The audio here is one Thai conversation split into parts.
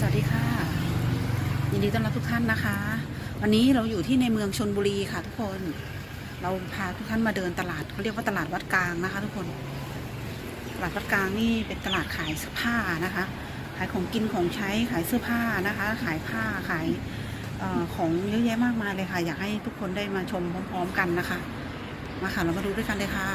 สวัสดีค่ะ ยินดีต้อนรับทุกท่านนะคะ วันนี้เราอยู่ที่ในเมืองชนบุรีค่ะทุกคน เราพาทุกท่านมาเดินตลาดเขาเรียกว่าตลาดวัดกลางนะคะ ทุกคนตลาดวัดกลางนี่เป็นตลาดขายเสื้อผ้านะคะ ขายของกินของใช้ขายเสื้อผ้านะคะ ขายผ้าขายออของเยอะแยะมากมายเลยค่ะ อยากให้ทุกคนได้มาชมพร้อม ๆ กันนะคะ มาค่ะเรามาดูด้วยกันเลยค่ะ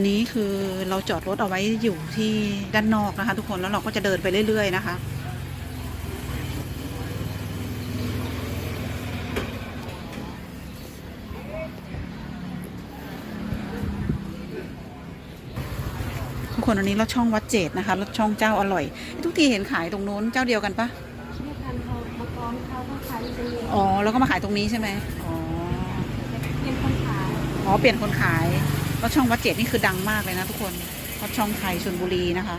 นนี้คือเราจอดรถเอาไว้อยู่ที่ด้านนอกนะคะ ทุกคนแล้วเราก็จะเดินไปเรื่อย ๆ นะคะ ทุกคนอันนี้รถช่องวัดเจดนะคะรถช่องเจ้าอร่อย ทุกทีเห็นขายตรงนู้นเจ้าเดียวกันปะไม่ทันเขามากองเขาก็ขายเป็นเองอ๋อแล้วก็มาขายตรงนี้ใช่ไหมอ๋อเป็นคนขายอ๋อเปลี่ยนคนขาย รถช่องวัดเจดนี่คือดังมากเลยนะทุกคนรถช่องไทยชนบุรีนะคะ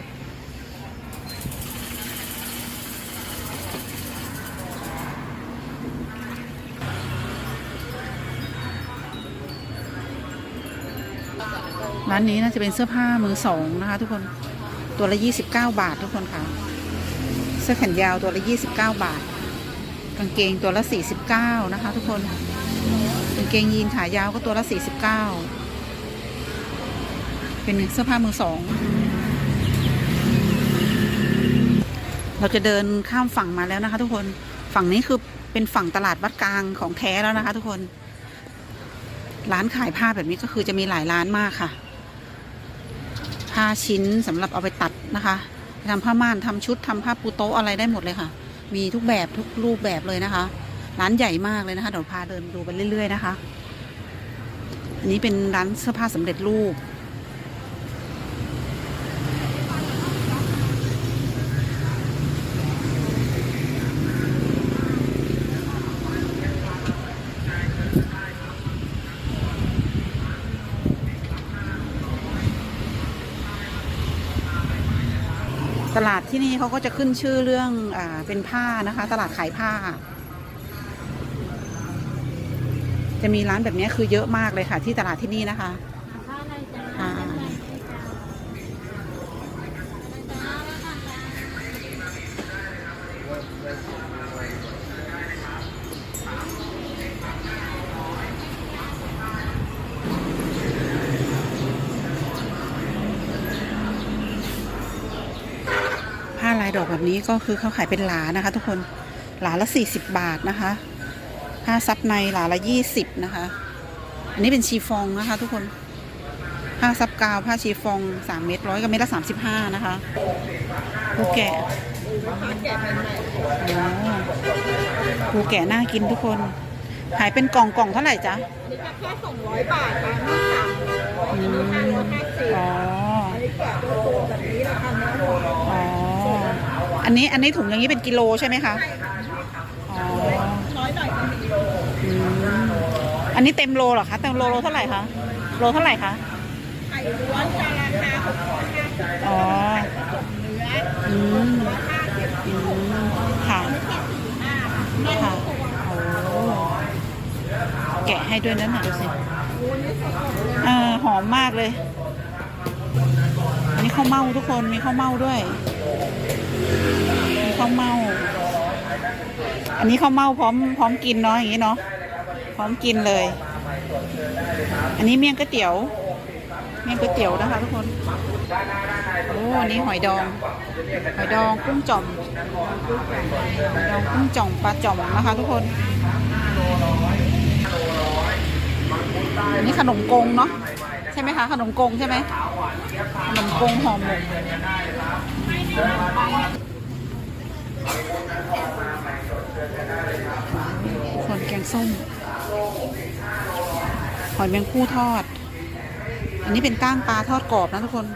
ร้านนี้น่าจะเป็นเสื้อผ้ามือสองนะคะ ทุกคนตัวละ 29 บาททุกคนค่ะ เสื้อแขนยาวตัวละ 29 บาท กางเกงตัวละ 49 นะคะ ทุกคนกางเกงยีนขายาวก็ตัวละ 49 เป็นเสื้อผ้ามือสอง เราจะเดินข้ามฝั่งมาแล้วนะคะ ทุกคน ฝั่งนี้คือเป็นฝั่งตลาดวัดกลางของแท้แล้วนะคะ ทุกคน ร้านขายผ้าแบบนี้ก็คือจะมีหลายร้านมากค่ะ ผ้าชิ้นสำหรับเอาไปตัดนะคะทำผ้าม่านทำชุดทำผ้าปูโต๊ะอะไรได้หมดเลยค่ะ มีทุกแบบทุกรูปแบบเลยนะคะ ร้านใหญ่มากเลยนะคะเดี๋ยวพาเดินดูไปเรื่อย ๆ นะคะ อันนี้เป็นร้านเสื้อผ้าสำเร็จรูปาดที่นี่เขาก็จะขึ้นชื่อเรื่องอ่าเป็นผ้านะคะ ตลาดขายผ้า จะมีร้านแบบนี้คือเยอะมากเลยค่ะ ที่ตลาดที่นี่นะคะ ผ้าอะไรจะ อ่า ผ้าลาย ดอกแบบนี้ก็คือเขาขายเป็นหลานะคะ ทุกคนหลาละสี่สิบบาทนะคะผ้าซับในหลาละยี่สิบนะคะ อันนี้เป็นชีฟองนะคะ ทุกคนผ้าซับกาวผ้าชีฟองสามเม็ดร้อยกับเม็ดละสามสิบห้านะคะปูแกะอ๋อปูแกะน่ากินทุกคน ขายเป็นกล่องกล่องเท่าไหร่จ๊ะนี่ก็แค่สองร้อยบาทค่ะนี่สามร้อยอืนี่ห้ามร้อยห้าสิบอ๋อ อันนี้อันนี้ถุงอย่างนี้เป็นกิโลใช่ไหมคะอ๋อน้อยหน่อยก็มีโลอืมอันนี้เต็มโลเหรอคะเต็มโลโลเท่าไหร่คะโลเท่าไหร่คะไข่ล้วนจะราคาหกร้อยห้าสิบอ๋อเนื้ออืมร้อยห้าสิบอืมค่ะนี่แค่สี่ห้าค่ะค่ะโอ้แกะให้ด้วยนะเนี่ยดูสิโอ้นี่สดๆเลยเออหอมมากเลยอันนี้ข้าวเม่าทุกคนมีข้าวเม่าด้วยมี ข้าวเม่าอันนี้ข้าวเม่าพร้อมพร้อมกินเนาะอย่างนี้เนาะพร้อมกินเลย อันนี้เมี่ยงก๋วยเตี๋ยวเมี่ยงก๋วยเตี๋ยวนะคะทุกคนโอ้อันนี้หอยดองหอยดองกุ้งจ่อมหอยดองกุ้งจ่อมปลาจ่อมนะคะทุกคนอันนี้ขนมกงเนาะใช่ไหมคะขนมกงใช่ไหมขนมกงห่อหมก ส่วนแกงส้มหอยแมงคู่ทอด อันนี้เป็นก้างปลาทอดกรอบนะทุกคน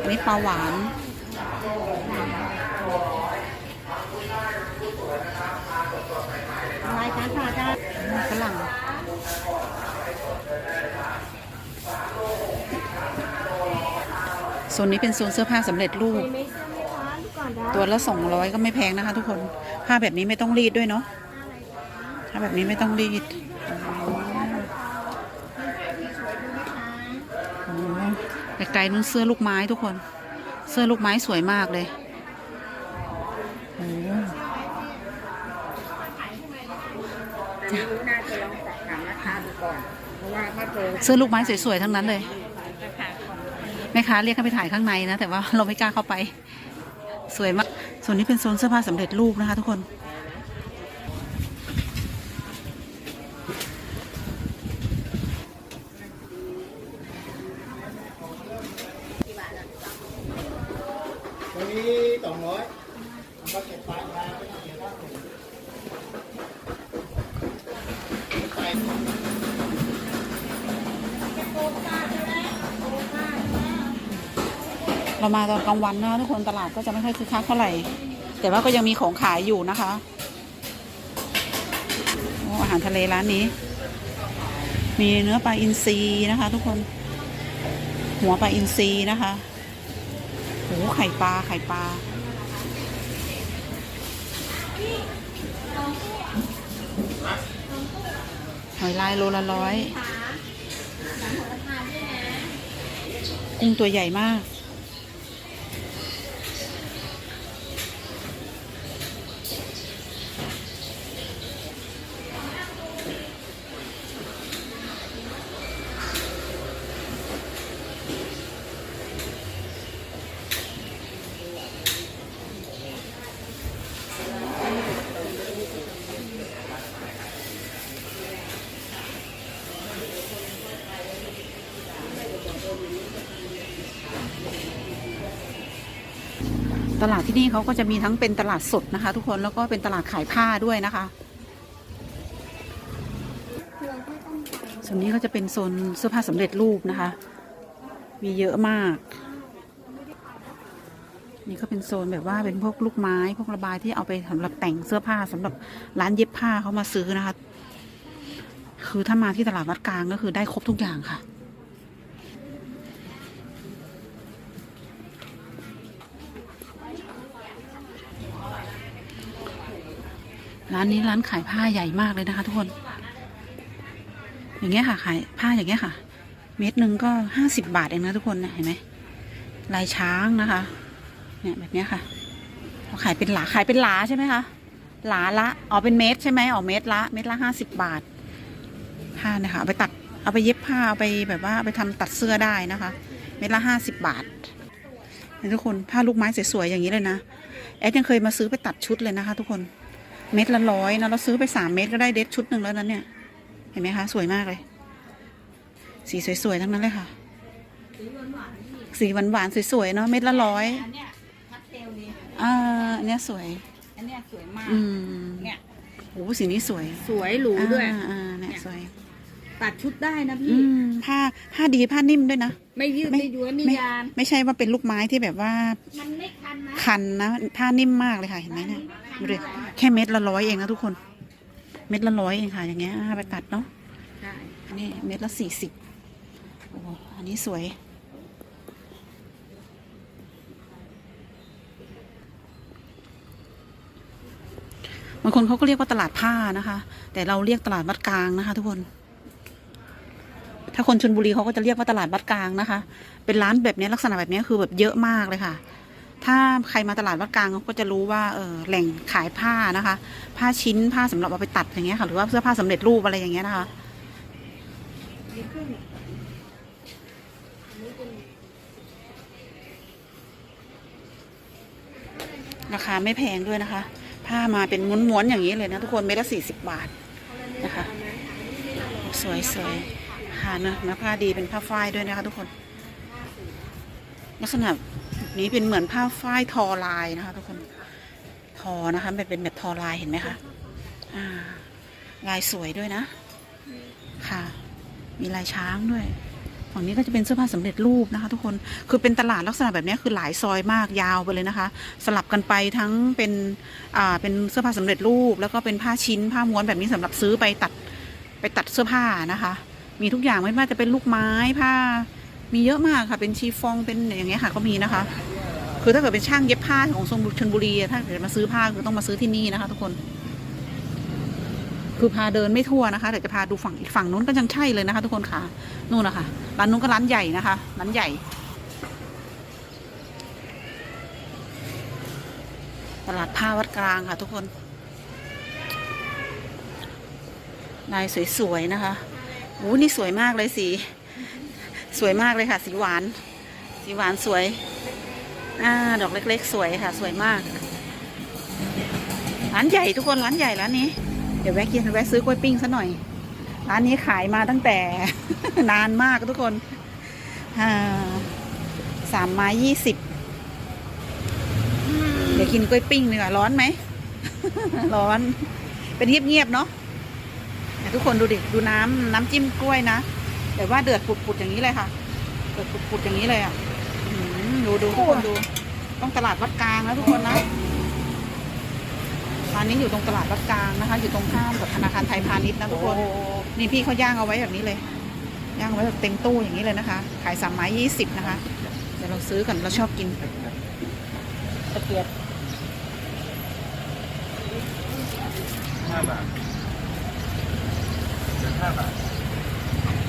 อันนี้ปลาหวานอะไรคะค่ะจ้าฝรั่ง ซนนี้เป็นโซนเสื้อผ้าสำเร็จรูปมีไม่เสื้อไหมคะดูก่อนได้ตัวละสองร้อยก็ไม่แพงนะคะ ทุกคนผ้าแบบนี้ไม่ต้องรีดด้วยเนาะอะไรถ้าแบบนี้ไม่ต้องรีดโอ้โหไกลๆนู้นเสื้อลูกไม้ทุกคน เสื้อลูกไม้สวยมากเลยโอ้โหอันนี้น่าจะลองสอบถามราคาดูก่อนเพราะว่าถ้าเจอเสื้อลูกไม้สวยๆทั้งนั้นเลย ราคาของ แม่ ค้าเรียกให้ไปถ่ายข้างในนะ แต่ว่าเราไม่กล้าเข้าไป สวยมาก ส่วนนี้เป็นโซนเสื้อผ้าสำเร็จรูปนะคะ ทุกคน ตัวนี้สองร้อยมาเก็บปลายทางไม่ต้องเสียค่าส่งไป เรามาตอนกลางวันนะทุกคนตลาดก็จะไม่ค่อยคึกคักเท่าไหร่ แต่ว่าก็ยังมีของขายอยู่นะคะโอ้อาหารทะเลร้านนี้ มีเนื้อปลาอินทรีนะคะ ทุกคน หัวปลาอินทรีนะคะโอ้ไข่ปลาไข่ปลาหอยลายโลละร้อยกุ้งตัวใหญ่มาก ตลาดที่นี่เขาก็จะมีทั้งเป็นตลาดสดนะคะ ทุกคนแล้วก็เป็นตลาดขายผ้าด้วยนะคะส่วนนี้ก็จะเป็นโซนเสื้อผ้าสำเร็จรูปนะคะ มีเยอะมาก นี่ก็เป็นโซนแบบว่าเป็นพวกลูกไม้พวกระบายที่เอาไปสำหรับแต่งเสื้อผ้าสำหรับร้านเย็บผ้าเขามาซื้อนะคะ คือถ้ามาที่ตลาดวัดกลางก็คือได้ครบทุกอย่างค่ะ ร้านนี้ร้านขายผ้าใหญ่มากเลยนะคะ ทุกคน อย่างเงี้ยค่ะขายผ้าอย่างเงี้ยค่ะ เม็ดหนึ่งก็ห้าสิบบาทเองนะทุกคนเนี่ยเห็นไหมลายช้างนะคะ เนี่ยแบบเนี้ยค่ะเขาขายเป็นหลาขายเป็นหลาใช่ไหมคะหลาละอ๋อเป็นเม็ดใช่ไหมอ๋อเม็ดละเม็ดละห้าสิบบาทผ้าเนี่ยค่ะเอาไปตัดเอาไปเย็บผ้าเอาไปแบบว่าไปทำตัดเสื้อได้นะคะ เม็ดละห้าสิบบาทเนี่ยทุกคนผ้าลูกไม้สวยๆอย่างนี้เลยนะแอดยังเคยมาซื้อไปตัดชุดเลยนะคะ ทุกคน เม็ดละร้อยนะเราซื้อไปสามเม็ดก็ได้เด็ดชุดหนึ่งแล้วนั้นเนี่ย เห็นไหมคะ สวยมากเลย สีสวยๆทั้งนั้นเลยค่ะ สีหวานๆสวยๆเนาะเม็ดละร้อยอันเนี้ยพัดเทลนี่อ่าอันเนี้ยสวย อันเนี้ยสวยมาก อืมเนี่ยโอ้สีนี้สวย สวยหรูด้วยอ่าอ่าเนี่ยเนี่ยสวยตัดชุดได้นะอืพี่มผ้าผ้าดีผ้านิ่มด้วยนะ ไม่ยืดไม่ไม่ย้วนไม่ไม่ยาน ไม่ใช่ว่าเป็นลูกไม้ที่แบบว่า มันไม่คันนะคันนะ ผ้านิ่มมากเลยค่ะเห็นไหมเนี่ย ดูดิแค่เม็ดละร้อยเองนะทุกคน เม็ดละร้อยเองค่ะ อย่างเงี้ยอ่าไปตัดเนาะใช่อันนี้เม็ดละสี่สิบโอ้อันนี้สวยบางคนเขาก็เรียกว่าตลาดผ้านะคะ แต่เราเรียกตลาดวัดกลางนะคะ ทุกคน ถ้าคนชนบุรีเขาก็จะเรียกว่าตลาดวัดกลางนะคะ เป็นร้านแบบนี้ลักษณะแบบนี้คือแบบเยอะมากเลยค่ะ ถ้าใครมาตลาดวัดกลางเขาก็จะรู้ว่าเออแหล่งขายผ้านะคะ ผ้าชิ้นผ้าสำหรับเอาไปตัดอย่างเงี้ยค่ะ หรือว่าเสื้อผ้าสำเร็จรูปอะไรอย่างเงี้ยนะคะราคาไม่แพงด้วยนะคะ ผ้ามาเป็นม้วนๆอย่างนี้เลยนะทุกคนเม็ดละสี่สิบบาทนะคะ สวยๆค่ะเนอะเนื้อผ้าดีเป็นผ้าฝ้ายด้วยนะคะทุกคน ลักษณะนี้เป็นเหมือนผ้าฝ้ายทอลายนะคะทุกคนทอนะคะเป็นเป็นแบบทอลายเห็นไหมคะอ่าลายสวยด้วยนะ ค่ะ มีลายช้างด้วยฝั่งนี้ก็จะเป็นเสื้อผ้าสำเร็จรูปนะคะทุกคนคือเป็นตลาดลักษณะแบบนี้คือหลายซอยมากยาวไปเลยนะคะ สลับกันไปทั้งเป็นอ่าเป็นเสื้อผ้าสำเร็จรูป แล้วก็เป็นผ้าชิ้นผ้าม้วนแบบนี้สำหรับซื้อไปตัดไปตัดเสื้อผ้านะคะ มีทุกอย่างไม่ว่าจะเป็นลูกไม้ผ้า มีเยอะมากค่ะ เป็นชีฟองเป็นอย่างเงี้ยค่ะก็มีนะคะ คือถ้าเกิดเป็นช่างเย็บผ้าของทรงชนบุรีถ้าเกิดมาซื้อผ้าคือต้องมาซื้อที่นี่นะคะ ทุกคน คือพาเดินไม่ทั่วนะคะเดี๋ยวจะพาดูฝั่งอีกฝั่งนู้นก็ยังใช่เลยนะคะ ทุกคนค่ะนู่นนะคะร้านนู้นก็ร้านใหญ่นะคะร้านใหญ่ตลาดผ้าวัดกลางค่ะทุกคนลายสวยๆนะคะโอ้นี่สวยมากเลยสี สวยมากเลยค่ะ สีหวาน สีหวานสวยอ่าดอกเล็ก ๆ สวยค่ะ สวยมากร้านใหญ่ทุกคนร้านใหญ่ร้านนี้ เดี๋ยวแวะกินแวะซื้อกล้วยปิ้งซะหน่อยร้านนี้ขายมาตั้งแต่ นานมากทุกคนสามไม้ยี่สิบเดี๋ยวกินกล้วยปิ้งดีกว่าร้อนไหม ร้อน เป็นเงียบๆเนาะทุกคนดูดิ ดูน้ำน้ำจิ้มกล้วยนะ แต่ว่าเดือดปุดๆอย่างนี้เลยค่ะ เดือดปุดๆอย่างนี้เลยอะอื้อหือดูดูทุกคนดู ต้องตลาดวัดกลางนะทุกคนนะร้านนี้อยู่ตรงตลาดวัดกลางนะคะ อยู่ตรงข้ามกับธนาคารไทยพาณิชย์นะทุกคนนี่พี่เขาย่างเอาไว้แบบนี้เลย ย่างเอาไว้แบบเต็มตู้อย่างนี้เลยนะคะ ขายสามไม้ยี่สิบนะคะเดี๋ยวเราซื้อกันเราชอบกินตะเกียบห้าบาทเดือนห้าบาท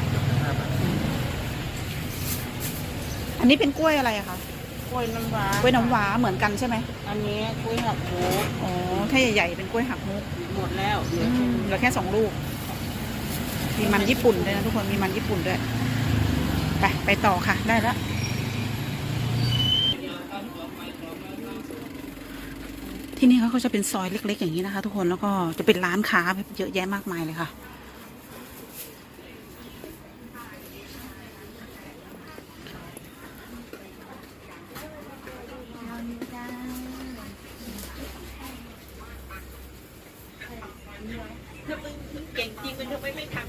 เดือนห้าบาท อั นนี้เป็นกล้วยอะไรอะคะกล้วยน้ำว้ากล้วยน้ำว้าเหมือนกันใช่ไหมอันนี้กล้วยหักหมูอ๋อถ้าใหญ่ๆเป็นกล้วยหักมุกหมดแล้วเหลือือแค่มเหลือแค่สองลูก มีมันญี่ปุ่นด้วยนะทุกคนมีมันญี่ปุ่นด้วย ไปไปต่อค่ะ ได้แล้วที่นี่เขาก็จะเป็นซอยเล็ก ๆ อย่างนี้นะคะ ทุกคนแล้วก็จะเป็นร้านค้าแบบเยอะแยะมากมายเลยค่ะ เก่งจริงมันท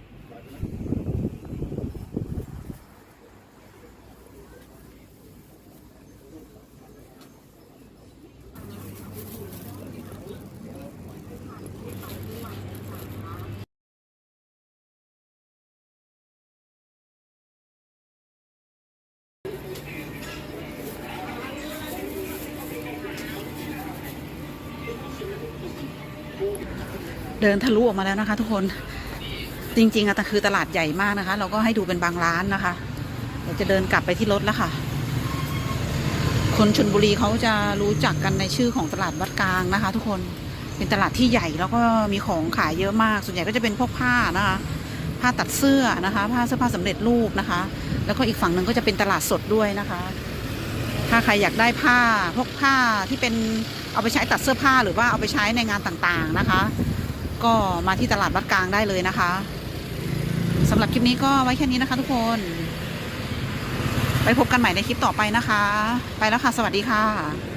เดินทะลุออกมาแล้วนะคะทุกคน จริงๆอะแต่คือตลาดใหญ่มากนะคะ เราก็ให้ดูเป็นบางร้านนะคะเดี๋ยวจะเดินกลับไปที่รถแล้วค่ะ คนชนบุรีเขาจะรู้จักกันในชื่อของตลาดวัดกลางนะคะ ทุกคนเป็นตลาดที่ใหญ่แล้วก็มีของขายเยอะมาก ส่วนใหญ่ก็จะเป็นพวกผ้านะคะ ผ้าตัดเสื้อนะคะ ผ้าเสื้อผ้าสำเร็จรูปนะคะ แล้วก็อีกฝั่งหนึ่งก็จะเป็นตลาดสดด้วยนะคะ ถ้าใครอยากได้ผ้าพวกผ้าที่เป็นเอาไปใช้ตัดเสื้อผ้าหรือว่าเอาไปใช้ในงานต่างๆนะคะ ก็มาที่ตลาดวัดกลางได้เลยนะคะ สำหรับคลิปนี้ก็ไว้แค่นี้นะคะทุกคน ไปพบกันใหม่ในคลิปต่อไปนะคะ ไปแล้วค่ะ สวัสดีค่ะ